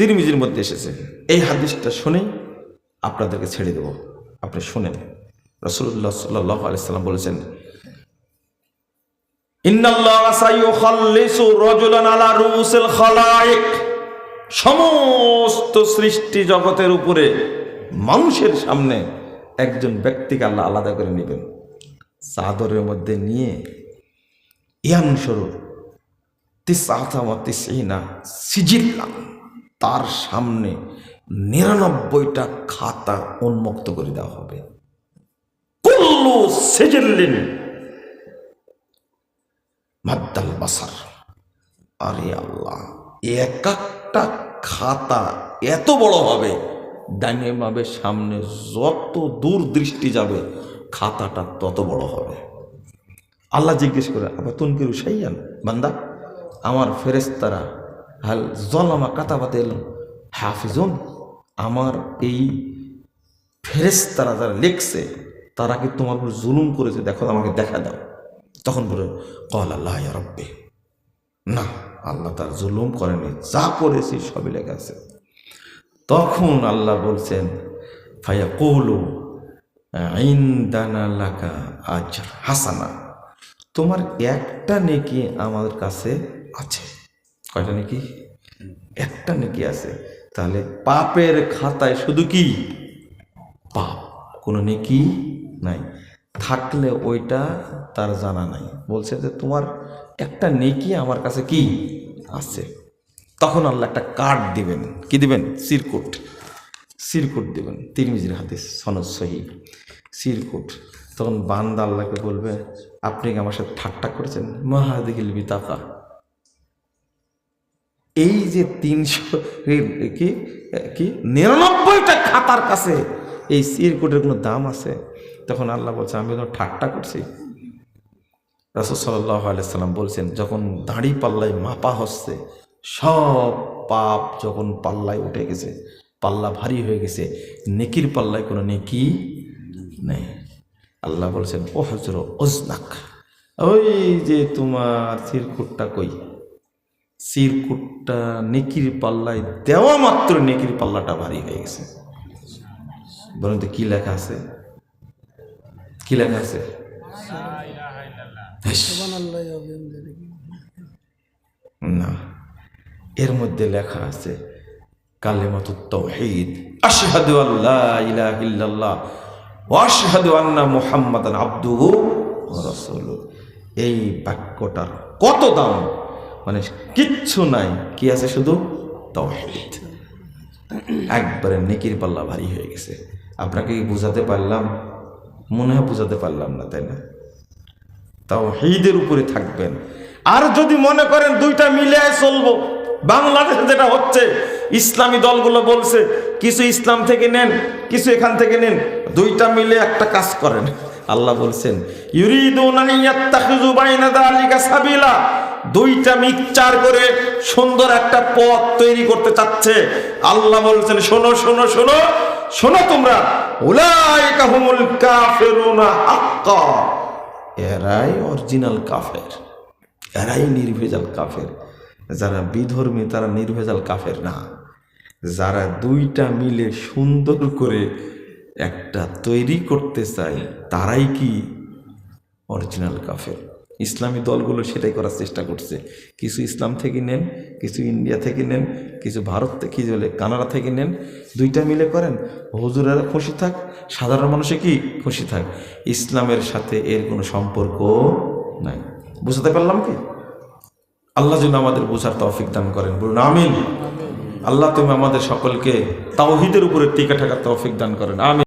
তিরমিজির মধ্যে এসেছে। এই হাদিসটা শুনেই আপনাদেরকে ছেড়ে দেব। আপনি শুনেন। রসুল্লাহ সাল্লাহ আলাইসাল্লাম বলেছেন সমস্ত সৃষ্টি জগতের উপরে মানুষের সামনে একজন ব্যক্তিকে আল্লাহ আলাদা করে নেবেন। চাদরের মধ্যে নিয়ে ইয়ান স্বরূপ তিসাতামতিসিনা সিজিল্লাম তার সামনে নিরানব্বইটা খাতা উন্মুক্ত করে দেওয়া হবে। কুল্লু সিজিল্লিন মাদ্দাল বাসার। আরে আল্লাহ, এক একটা খাতা এত বড় হবে ডাইনে মাবে সামনে যত দূর দৃষ্টি যাবে, খাতাটা তত বড় হবে। আল্লাহ জিজ্ঞেস করে আবার তুনকিরু সাইয়ান বান্দা, আমার ফেরেস্তারা হাল জলামা কাতাবাতে এলাম। হাফিজুন, আমার এই ফেরেস্তারা যারা লেখছে, তারা কি তোমার উপর জুলুম করেছে? দেখো, আমাকে দেখা দাও। তখন বলে, কল আল্লাহ রব্বে। না, আল্লাহ তার জুলুম করেনি, যা করেছি সবই লেখা আছে। তখন আল্লাহ বলছেন ফাইয়া কৌলু আইন্দানা আজ হাসানা। তোমার একটা নেকি আমার কাছে আছে। কয়টা নাকি? একটা নেকি আছে। তাহলে পাপের খাতায় শুধু কি? পাপ। কোনো নেকি নাই। থাকলে ওইটা তার জানা নাই। বলছে যে তোমার একটা নেকি আমার কাছে কি? আছে। তখন আল্লাহ একটা কার্ড দিবেন। কি দিবেন? সিরকুট। সিরকুট দিবেন। তিরমিজির হাতে সনদ সহি। সিরকুট। তখন বান্দা আল্লাহকে বলবে, আপনি কি আমার সাথে ঠাট্টা করেছেন? মাহাদিকিল বিতাকা। এই যে তিনশো কি কি, নিরানব্বইটা খাতার কাছে এই সিরকুটের কোনো দাম আছে? তখন আল্লাহ বলছে, আমি তো ঠাট্টা করছি। রাসুল সাল্লাহ আলাইসাল্লাম বলছেন, যখন দাঁড়ি পাল্লায় মাপা হচ্ছে, সব পাপ যখন পাল্লায় উঠে গেছে, পাল্লা ভারী হয়ে গেছে, নেকির পাল্লায় কোনো নেকি নেই। আল্লাহ বলছেন, ও হজর ওজনাক, ওই যে তোমার সিরকুটটা কই? সিরকুটটা নেকির পাল্লায় দেওয়া মাত্র নেকির পাল্লাটা ভারী হয়ে গেছে। বলুন তো কি লেখা আছে? কি লেখা আছে? না, এর মধ্যে লেখা আছে কালেমাতু তাওহীদ, আশহাদু আল্লা ইলাহা ইল্লাল্লাহ আশহাদু আন্না মুহাম্মাদান আবদুহু ওয়া এই বাক্যটার কত দাম? মানে কিচ্ছু নাই। কি আছে শুধু? তাওহীদ। একবারে নেকির পাল্লা ভারী হয়ে গেছে। আপনাকে বুঝাতে পারলাম? মনে হয় বুঝাতে পারলাম না, তাই না? তাও হিদের উপরে থাকবেন। আর যদি মনে করেন দুইটা মিলে চলবো, বাংলাদেশে যেটা হচ্ছে, ইসলামী দলগুলো বলছে, কিছু ইসলাম থেকে নেন, কিছু এখান থেকে নেন, দুইটা মিলে একটা কাজ করেন। আল্লাহ বলছেন, ইউরিদুনা বাইনা সাবিলা। দুইটা মিক্সচার করে সুন্দর একটা পথ তৈরি করতে চাচ্ছে। আল্লাহ বলছেন, শোনো শোনো শোনো শোনো তোমরা। এরাই অরিজিনাল কাফের। এরাই নির্ভেজাল কাফের। যারা বিধর্মী, তারা নির্ভেজাল কাফের না। যারা দুইটা মিলে সুন্দর করে একটা তৈরি করতে চায়, তারাই কি অরিজিনাল কাফের? ইসলামী দলগুলো সেটাই করার চেষ্টা করছে। কিছু ইসলাম থেকে নেন, কিছু ইন্ডিয়া থেকে নেন, কিছু ভারত থেকে বলে কানাডা থেকে নেন। দুইটা মিলে করেন, হুজুরেরা খুশি থাক, সাধারণ মানুষে কি খুশি থাক? ইসলামের সাথে এর কোনো সম্পর্ক নাই। বুঝতে পারলাম কি? আল্লাহ যেন আমাদের বোঝার তৌফিক দান করেন। বলুন, আমিন। আল্লাহ তুমি আমাদের সকলকে তাওহিদের উপরে টিকা থাকার তৌফিক দান করেন। আমিন।